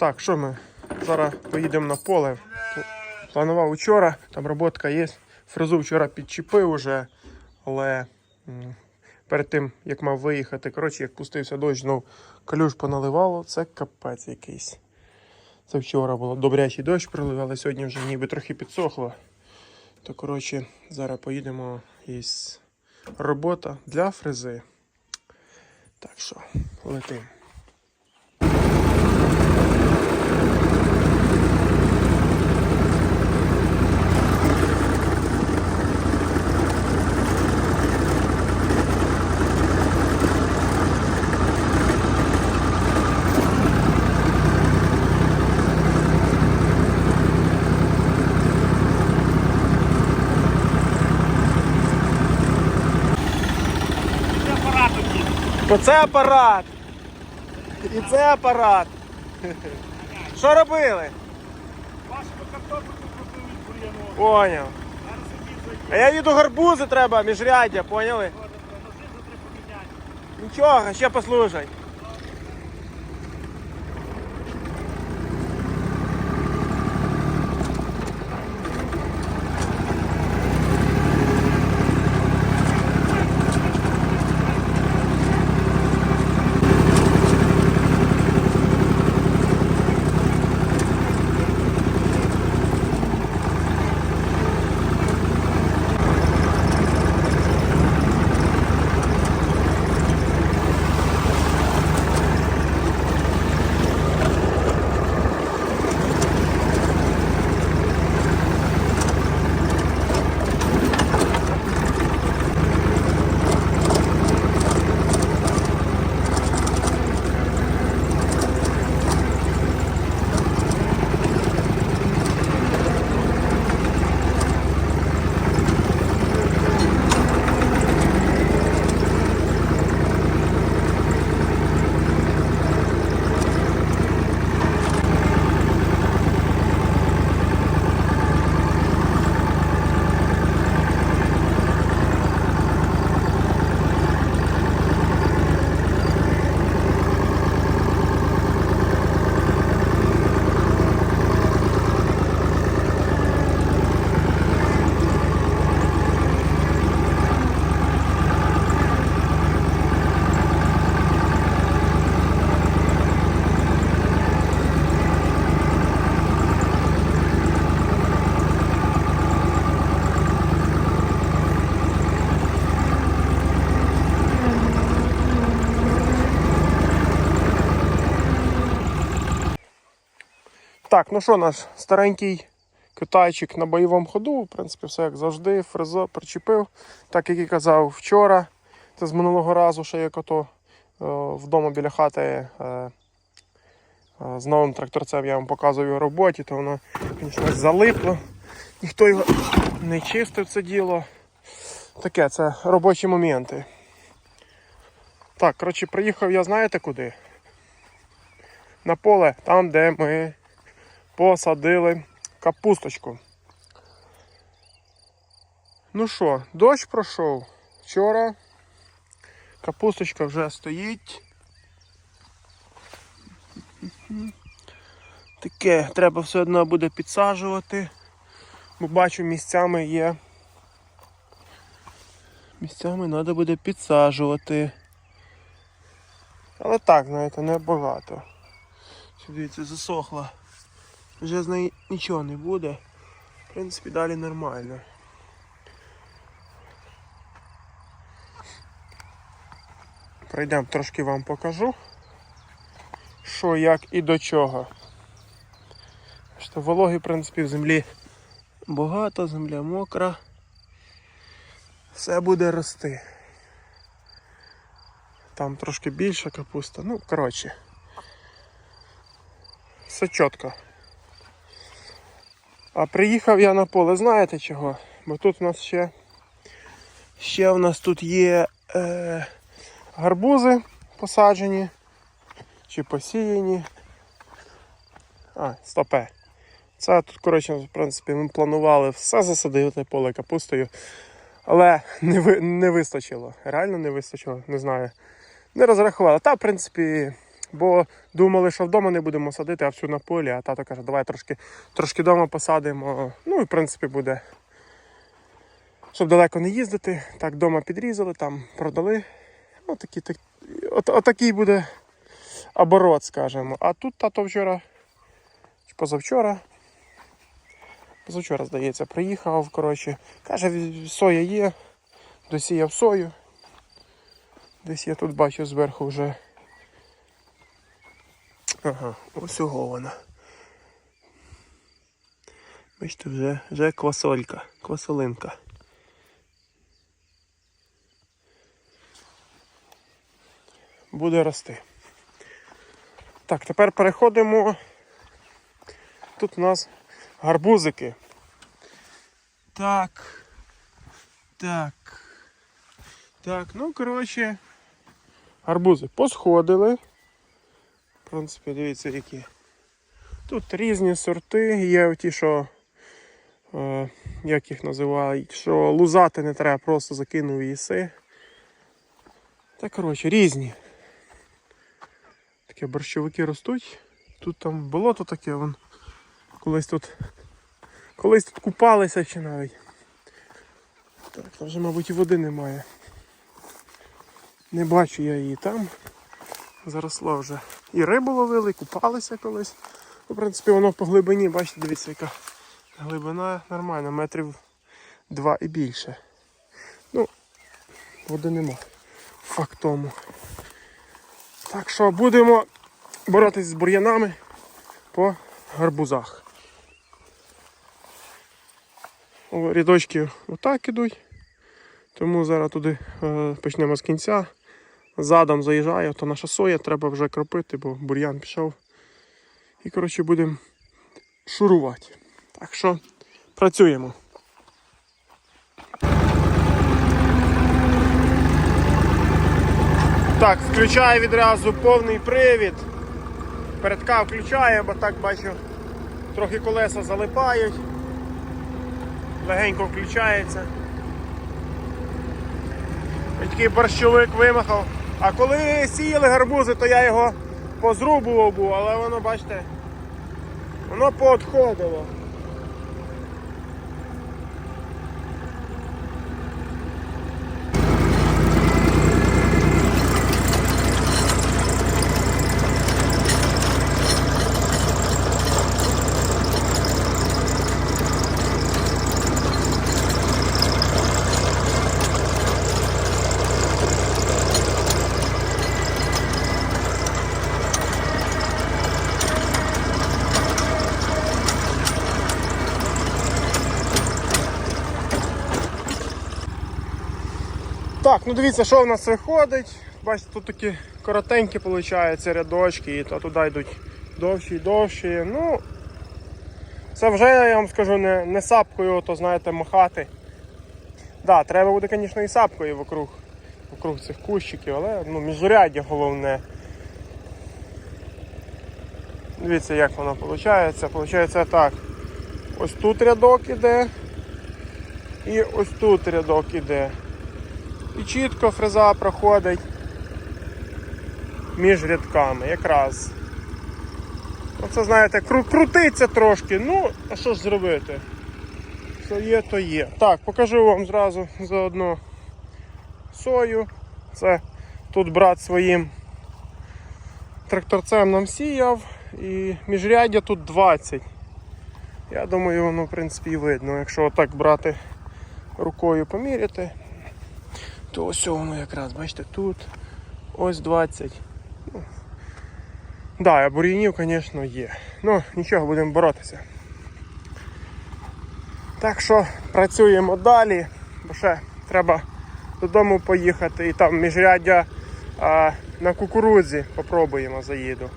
Так, що ми? Зараз поїдемо на поле. Планував вчора, там роботка є. Фрезу вчора підчепив уже, але перед тим, як мав виїхати, коротше, як пустився дощ, знов калюш поналивало, це капець якийсь. Це вчора було добрячий дощ пролив, але сьогодні вже ніби трохи підсохло. То, коротше, зараз поїдемо із робота для фрези. Так що, летим. Оце апарат. І це апарат. Що робили? Вашого картоплю купили бур'яну. Поняв. А я їду гарбузи треба, міжряддя, поняли? Нічого, ще послужать. Так, ну що, наш старенький китайчик на бойовому ходу, в принципі, все як завжди, фрезо причепив, так як і казав вчора. Це з минулого разу, ще як ото е, вдома біля хати е, е, з новим тракторцем я вам показував його роботі, то воно, звісно, залипло. Ніхто його не чистив це діло. Таке, це робочі моменти. Так, коротше, приїхав я знаєте куди? На поле, там, де ми посадили капусточку. Ну що, дощ пройшов вчора. Капусточка вже стоїть. Таке треба все одно буде підсаджувати, бо бачу місцями є. Місцями треба буде підсаджувати. Але так, знаєте, не багато. Дивіться, засохла. Вже з неї нічого не буде. В принципі, далі нормально. Пройдемо трошки вам покажу, що, як і до чого. Що вологи, в принципі, в землі багато, земля мокра. Все буде рости. Там трошки більша капуста. Ну, коротше. Все чітко. А приїхав я на поле, знаєте чого? Бо тут у нас ще ще у нас тут є е, гарбузи посаджені чи посіяні. А, стопе. Це тут, коротше, в принципі, ми планували все засадити поле капустою. Але не, ви, не вистачило. Реально не вистачило, не знаю. Не розрахували. Та, в принципі, бо думали, що вдома не будемо садити, а всю на полі. А тато каже, давай трошки, трошки вдома посадимо. Ну і в принципі буде. Щоб далеко не їздити, так вдома підрізали, там продали. Отакий, так, от, отакий буде оборот, скажімо. А тут тато вчора, чи позавчора, позавчора, здається, приїхав, коротше, каже, соя є, досіяв сою. Десь я тут бачу зверху вже. Ага, ось його вона. Бачите, вже, вже квасолька, квасолинка. Буде рости. Так, тепер переходимо. Тут у нас гарбузики. Так. Так. Так, ну коротше. Гарбузи посходили. В принципі, дивіться, які. Тут різні сорти, є ті, що. Е, як їх називають, що лузати не треба, просто закинув і їси. Та коротше, різні. Такі борщовики ростуть. Тут там болото таке, вон. Колись тут. Колись тут купалися ще навіть. Так, там вже, мабуть, і води немає. Не бачу я її там. Заросла вже. І рибу ловили, і купалися колись. Ну, В принципі, воно по глибині, бачите, дивіться, яка глибина нормальна, метрів два і більше. Ну, води нема. Факт тому. Так що будемо боротися з бур'янами по гарбузах. О, Рядочки отак ідуть. Тому зараз туди е, почнемо з кінця. Задом заїжджає, то наша соя треба вже кропити, бо бур'ян пішов. І коротше будемо шурувати. Так що працюємо. Так, включаю відразу повний привід. Передка включаю, бо так бачу, трохи колеса залипають. Легенько включається. Такий борщовик вимахав. А коли сіяли гарбузи, то я його позрубував був, але воно, бачите, воно поотходило. Так, ну дивіться, що в нас виходить. Бачите, тут такі коротенькі виходять рядочки, то туди йдуть довші і довші. Ну, це вже, я вам скажу, не, не сапкою, то знаєте, махати. Да, треба буде, звісно, і сапкою вокруг, вокруг цих кущиків, але ну, міжряддя головне. Дивіться, як воно виходить. Получається так. Ось тут рядок іде. І ось тут рядок іде. І чітко фреза проходить між рядками, якраз. Оце, знаєте, кру крутиться трошки, ну, а що ж зробити? Що є, то є. Так, покажу вам зразу заодно сою. Це тут брат своїм тракторцем нам сіяв і міжряддя тут 20. Я думаю, воно в принципі і видно. Якщо отак брати рукою поміряти, то воно якраз, бачите, тут ось 20. Ну, да, бур'янів, звісно, є. Ну, нічого, будемо боротися. Так що працюємо далі, бо ще треба додому поїхати і там міжряддя а, на кукурудзі попробуємо заїду.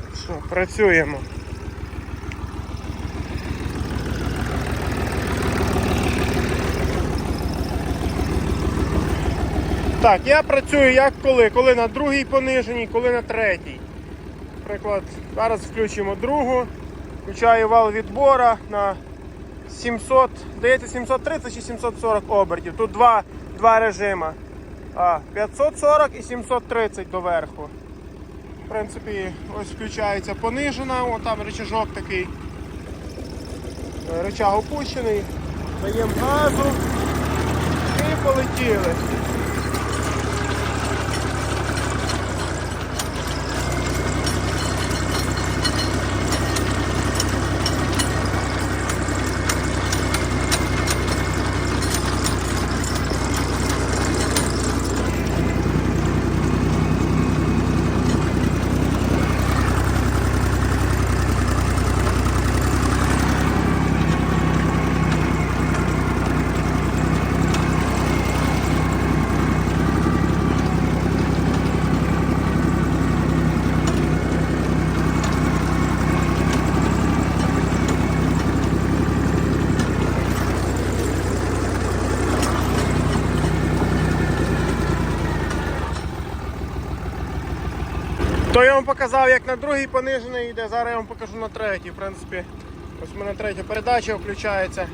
Так що працюємо. Так, я працюю як коли. Коли на другій пониженій, коли на третій. Наприклад, зараз включимо другу. Включаю вал відбора на 700, здається, 730 чи 740 обертів. Тут два, два режима. А, 540 і 730 доверху. В принципі, ось включається понижена, о, там рычажок такий. Е, опущений. Даємо газу і полетіли. То я вам показав, як на другій понижений йде, зараз я вам покажу на третій. В принципі, ось у мене третя передача включається.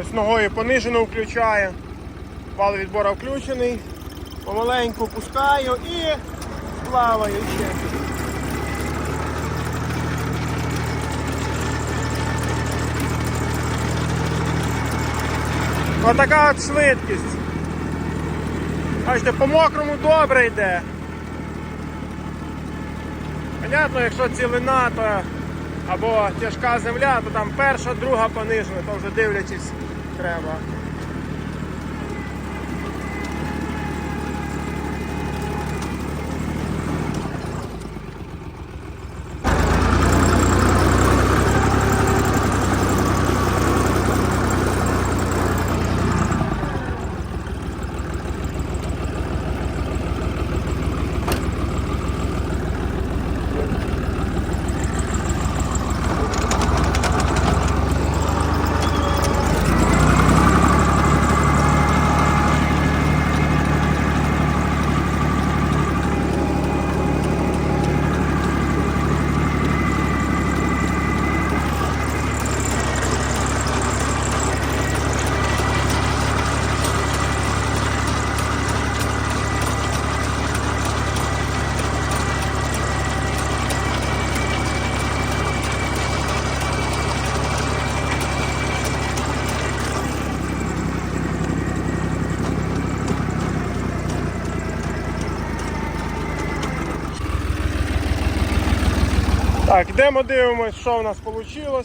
Ось ногою понижену включаю. Вал відбора включений. Помаленьку пускаю і плаваю ще. Отака от швидкість. Бачите, по мокрому добре йде. Понятно, якщо цілина, то або тяжка земля, то там перша, друга понижена, то вже дивлячись треба. Так, йдемо дивимось, що в нас вийшло.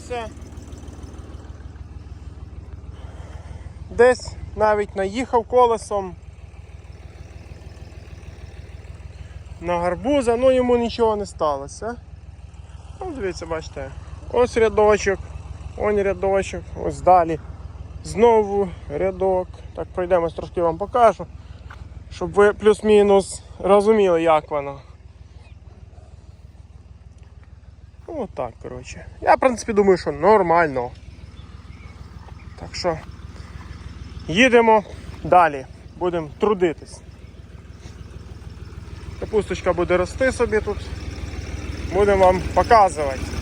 Десь навіть наїхав колесом на гарбуза, ну йому нічого не сталося. Ну, дивіться, бачите, ось рядочок, он рядочок, ось далі. Знову рядок. Так, пройдемось трошки вам покажу, щоб ви плюс-мінус розуміли, як воно. Ну так, коротше. Я, в принципі, думаю, що нормально. Так що їдемо далі. Будемо трудитись. Капусточка буде рости собі тут. Будемо вам показувати.